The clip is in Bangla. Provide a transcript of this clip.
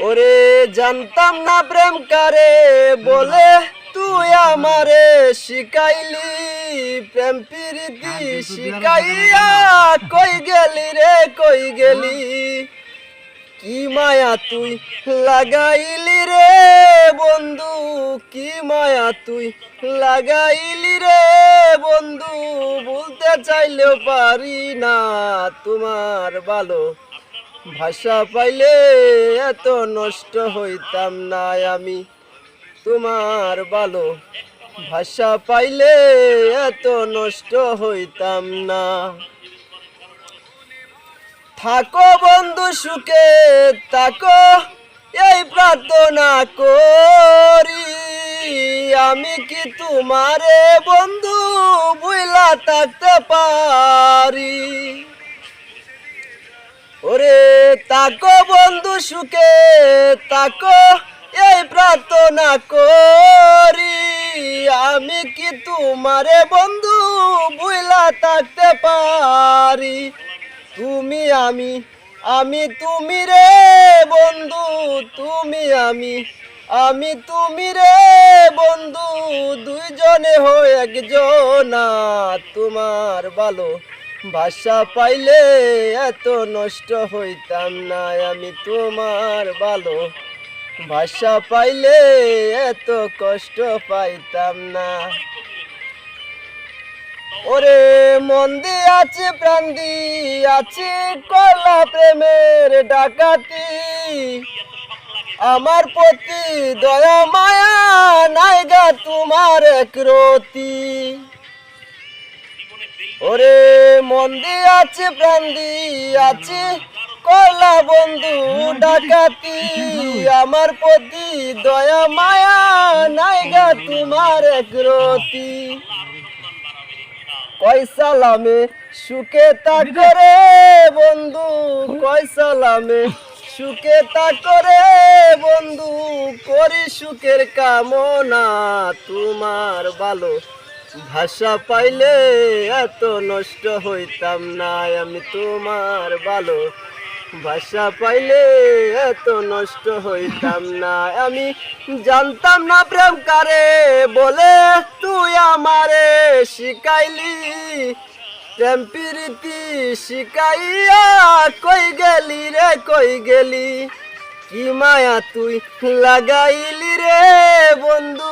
ওরে জানতাম না প্রেম কারে বলে তুই আমারে শিখাইলি প্রেম প্রীতি শিখাইয়া কই গেলি রে কই গেলি? কি মায়া তুই লাগাইলি রে বন্ধু কি মায়া তুই লাগাইলি রে বন্ধু? বলতে চাইলেও পারি না তোমার ভালো ভাষা পাইলে এত নষ্ট হইতাম না আমি। তোমার ভালো ভাষা পাইলে এত নষ্ট হইতাম না। থাকো বন্ধু সুখে, থাকো, এই প্রার্থনা করি। আমি কি তোমারে বন্ধু বুইলা থাকতে পারি? ওরে তাকো বন্ধু সুখে, তাকো, এই প্রার্থনা করি। আমি কি তোমারে বন্ধু বুইলা থাকতে পারি? তুমি আমি আমি তুমি রে বন্ধু, তুমি আমি আমি তুমি রে বন্ধু। দুইজনে হয়ে একজনা, তোমার ভালো ভাষা পাইলে এত নষ্ট হইতাম না, আমি তোমার ভালো ভাষা পাইলে এত কষ্ট পাইতাম না। ওরে মন দিয়ে আছে প্রাণ আছে কলা প্রেমের ডাকাতি। আমার প্রতি দয়া, মায়া নাইগা তোমার এক রতি। ওরে মন আছে প্রাণ আছে কলা বন্ধু ডাকাতি, আমার প্রতি দয়া, মায়া নাইগা তোমার এক রতি কয় সালামে সুখে তা করে বন্ধু, কয় সালামে সুখে তা করে বন্ধু, করি সুখের কামনা তোমার ভালো। ভাষা পাইলে এত নষ্ট হইতাম না, আমি তোমার ভালো ভাষা পাইলে এত নষ্ট হইতাম না, আমি জানতাম না প্রেম কারে বলে তুই আমারে শিখাইলি প্রেম প্রীতি শিখাইয়া কই গেলি রে, কই গেলি? কি মায়া তুই লাগাইলি রে বন্ধু?